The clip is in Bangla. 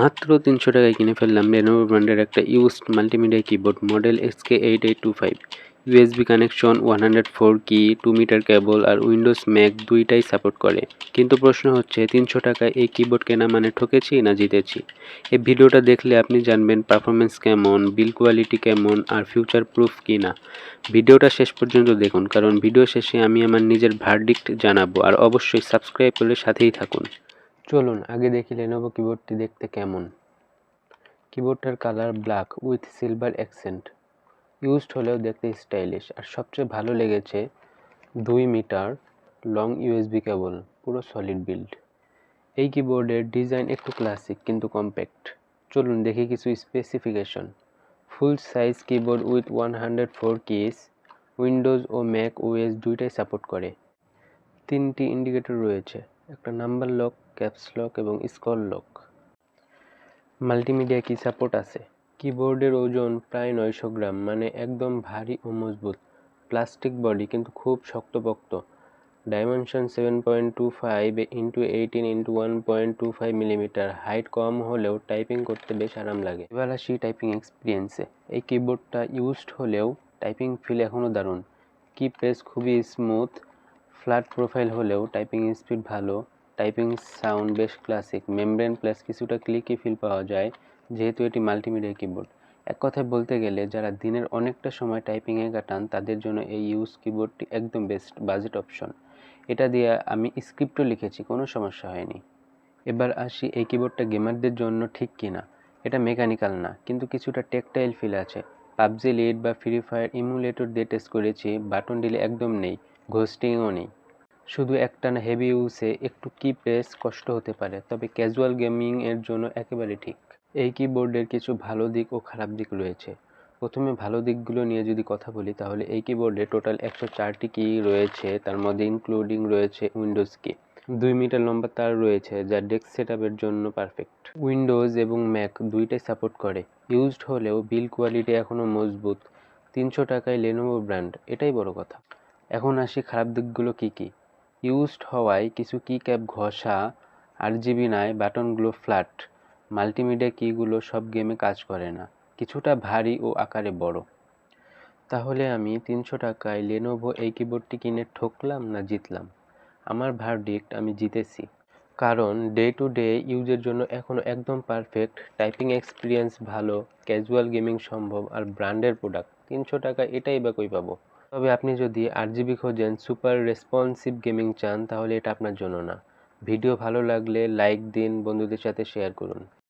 মাত্র তিনশো টাকায় কিনে ফেললাম লেনোভো ব্র্যান্ডের একটা used multimedia keyboard model S K eight eight two five U S B connection one hundred four key two meter cable আর উইন্ডোজ ম্যাক দুইটাই সাপোর্ট করে। কিন্তু প্রশ্ন হচ্ছে, তিনশো টাকায় এই কিবোর্ড কেনা মানে ঠকেছি না জিতেছি? এই ভিডিওটা দেখলে আপনি জানবেন পারফরমেন্স কেমন বিল কোয়ালিটি কেমন আর ফিউচার প্রুফ কি না ভিডিওটা শেষ পর্যন্ত দেখুন, কারণ ভিডিও শেষে আমি আমার নিজের ভার্ডিক্ট জানাব, আর অবশ্যই সাবস্ক্রাইব করে সাথেই থাকুন। চলুন আগে দেখি লেনোভো কিবোর্ডটি দেখতে কেমন। কিবোর্ডটার colour black with silver accent used হলেও দেখতে স্টাইলিশ আর সবচেয়ে ভালো লেগেছে দুই মিটার লং ইউএসবি কেবল পুরো সলিড বিল্ড এই কিবোর্ডের ডিজাইন একটু ক্লাসিক কিন্তু কম্প্যাক্ট চলুন দেখি কিছু specification full size keyboard with one hundred four keys Windows O Mac OS দুইটাই সাপোর্ট করে। তিনটি ইন্ডিকেটর রয়েছে, একটা নাম্বার লক ক্যাপস লক এবং scroll lock multimedia key support আছে। কিবোর্ডের ওজন প্রায় নয়শো গ্রাম মানে একদম ভারী ও মজবুত। প্লাস্টিক বডি কিন্তু খুব শক্তপোক্ত। Dimension seven point two five into eighteen into one point two five millimetre height কম হলেও টাইপিং করতে বেশ আরাম লাগে। এবার আসি টাইপিং এক্সপিরিয়েন্সে এই কিবোর্ডটা ইউজড হলেও টাইপিং ফিল এখনও দারুণ। কি প্রেস খুবই স্মুথ ফ্ল্যাট প্রোফাইল হলেও টাইপিং স্পিড ভালো। টাইপিং সাউন্ড বেশ ক্লাসিক মেমব্রেন প্লাস কিছুটা ক্লিকি ফিল পাওয়া যায়, যেহেতু এটি মাল্টিমিডিয়া কিবোর্ড এক কথায় বলতে গেলে, যারা দিনের অনেকটা সময় টাইপিংয়ে কাটান, তাদের জন্য এই ইউজ কিবোর্ডটি একদম বেস্ট বাজেট অপশন এটা দিয়ে আমি স্ক্রিপ্টও লিখেছি, কোনো সমস্যা হয়নি। এবার আসি, এই কিবোর্ডটা গেমারদের জন্য ঠিক কিনা? এটা মেকানিক্যাল না, কিন্তু কিছুটা টেকটাইল ফিল আছে। পাবজি, লিড বা ফ্রি ফায়ার ইমুলেটর দিয়ে টেস্ট করেছি বাটন দিলে একদম নেই ঘোস্টিংও নেই। শুধু একটানা হেভি ইউজে একটু কি প্রেস কষ্ট হতে পারে, তবে ক্যাজুয়াল গেমিং এর জন্য একেবারে ঠিক। এই কিবোর্ডের কিছু ভালো দিক ও খারাপ দিক রয়েছে। প্রথমে ভালো দিকগুলো নিয়ে যদি কথা বলি, তাহলে এই কিবোর্ডে টোটাল একশো চারটি কি রয়েছে, তার মধ্যে ইনক্লুডিং রয়েছে উইন্ডোজ কি দুই মিটার লম্বা তার রয়েছে, যা ডেস্ক সেট জন্য পারফেক্ট উইন্ডোজ এবং ম্যাক দুইটাই সাপোর্ট করে। ইউজড হলেও বিল কোয়ালিটি এখনও মজবুত। তিনশো টাকায় লেনোভো ব্র্যান্ড এটাই বড় কথা। এখন আসি খারাপ দিকগুলো কি কি? ইউজড হওয়ায় কিছু কি ক্যাপ ঘষা আর জিবি নাই বাটনগুলো ফ্ল্যাট মাল্টিমিডিয়া কিগুলো সব গেমে কাজ করে না। কিছুটা ভারী ও আকারে বড়। তাহলে আমি তিনশো টাকায় লেনোভো এই কিবোর্ডটি কিনে ঠকলাম না জিতলাম? আমার ভার্ডিক্ট আমি জিতেছি। কারণ ডে টু ডে ইউজের জন্য এখনও একদম পারফেক্ট টাইপিং এক্সপিরিয়েন্স ভালো ক্যাজুয়াল গেমিং সম্ভব, আর ব্র্যান্ডের প্রোডাক্ট তিনশো টাকা এটাই বা কই পাবো? তবে আপনি যদি আট জিবি খোঁজেন, সুপার রেসপন্সিভ গেমিং চান, তাহলে এটা আপনার জন্য না। ভিডিও ভালো লাগলে লাইক দিন, বন্ধুদের সাথে শেয়ার করুন।